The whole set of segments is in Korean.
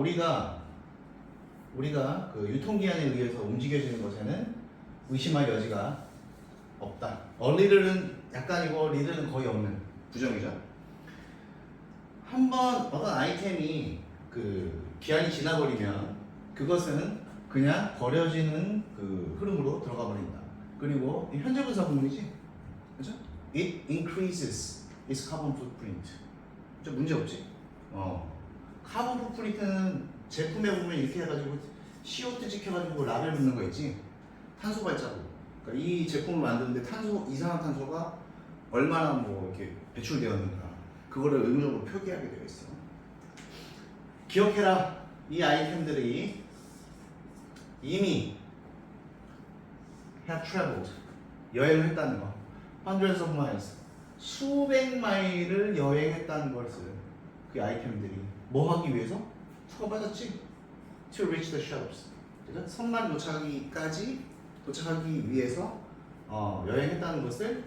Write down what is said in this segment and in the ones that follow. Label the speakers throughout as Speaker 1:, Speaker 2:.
Speaker 1: 우리가 우리가 그 유통기한에 의해서 움직여지는 것에는 의심할 여지가 없다. 얼리들은 약간이고 리들은 거의 없는 부정이죠. 한번 어떤 아이템이 그 기한이 지나버리면 그것은 그냥 버려지는 그 흐름으로 들어가 버린다. 그리고 이 현재 분사 구문이지, 그죠? It increases its carbon footprint. 좀 문제 없지? 어. 카본 포프리트는 제품에 보면 이렇게 해가지고 CO2 찍혀가지고 라벨 붙는 거 있지? 탄소 발자국. 그러니까 이 제품을 만드는데 탄소 이산화탄소가 얼마나 뭐 이렇게 배출되었는가 그거를 의무적으로 표기하게 되어 있어. 기억해라. 이 아이템들이 이미 have traveled 여행을 했다는 거. of miles 수백 마일을 여행했다는 것을 그 아이템들이 뭐 하기 위해서? 처받았지 to reach the shops 그죠? 선만 도착하기까지 도착하기 위해서 어, 여행했다는 것을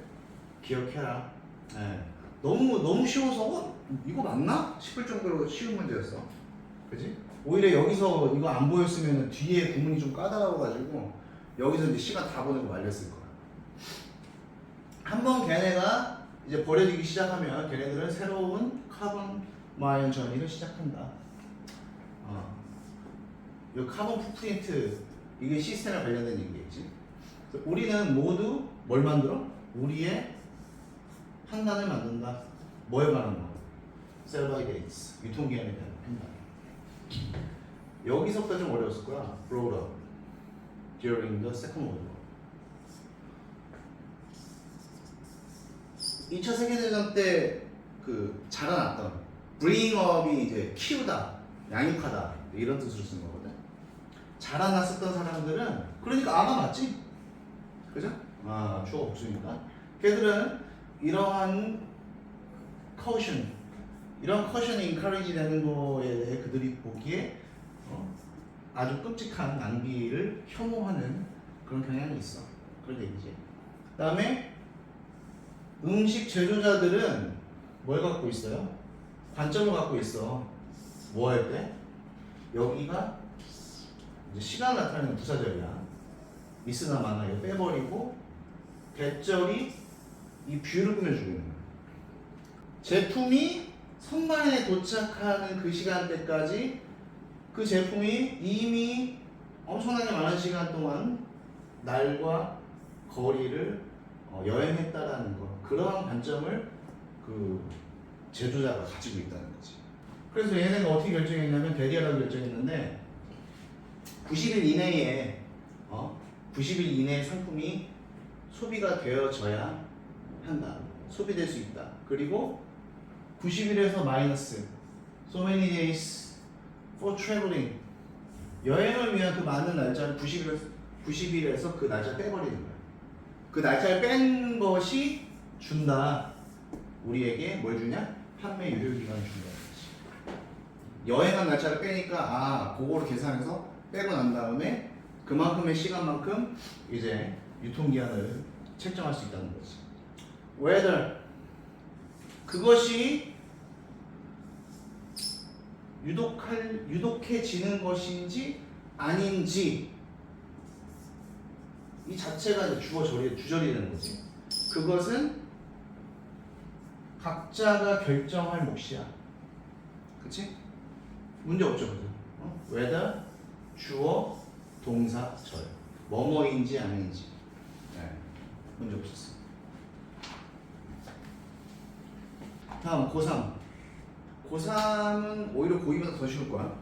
Speaker 1: 기억해라 예. 너무 너무 쉬워서 어? 이거 맞나? 싶을 정도로 쉬운 문제였어 그지? 오히려 여기서 이거 안 보였으면 뒤에 구문이 좀 까다로워가지고 여기서 이제 시간 다 보내고 말렸을 거야 한 번 걔네가 이제 버려지기 시작하면 걔네들은 새로운 카본 마이언 전이를 시작한다. 어. 이 카본 푸프린트 이게 시스템에 관련된 얘기겠지. 우리는 모두 뭘 만들어? 우리의 판단을 만든다. 뭐에 관한 거? By dates 유통기한에 대한 판단. 여기서부터 좀 어려웠을 거야. Brought up during the second world war. 2차 세계대전 때 그 자라났던 bring up이 이제 키우다, 양육하다 이런 뜻으로 쓴 거거든. 자라났었던 사람들은 그러니까 아가 맞지? 그죠? 아 주어 복수니까. 걔들은 이러한 caution, 이런 caution이 encourage 되는 거에 대해 그들이 보기에 어, 아주 끔찍한 낭비를 혐오하는 그런 경향이 있어. 그런 얘기지. 그 다음에 음식 제조자들은 뭘 갖고 있어요? 관점을 갖고 있어. 뭐 할 때? 여기가 이제 시간을 나타내는 부사절이야. 미스나 마나 이거 빼버리고 대절이 이 뷰를 꾸며주고 있는 거야. 제품이 선반에 도착하는 그 시간대까지 그 제품이 이미 엄청나게 많은 시간 동안 날과 거리를 어, 여행했다라는 거 그러한 관점을 그 제조자가 가지고 있다는 거지. 그래서 얘네가 어떻게 결정했냐면 대리하라고 결정했는데 90일 이내에 어 90일 이내에 상품이 소비가 되어져야 한다. 소비될 수 있다. 그리고 90일에서 마이너스 so many days for traveling 여행을 위한 그 많은 날짜를 90일에서 90일에서 그 날짜 빼버리는 거야. 그 날짜를 뺀 것이 준다. 우리에게 뭘 주냐? 판매 유효 기간을 준다는 거지. 여행한 날짜를 빼니까 아, 그거를 계산해서 빼고 난 다음에 그만큼의 시간만큼 이제 유통 기한을 책정할 수 있다는 거지. whether 그것이 유독할 유독해지는 것인지 아닌지 이 자체가 주어 절이 주절이 되는 거지. 그것은 각자가 결정할 몫이야. 그치? 문제 없죠, 그죠? 어? whether 주어, 동사, 절. 뭐뭐인지 아닌지. 네. 문제 없었어. 다음 고3. 고3은 오히려 고2보다 더 쉬울 거야.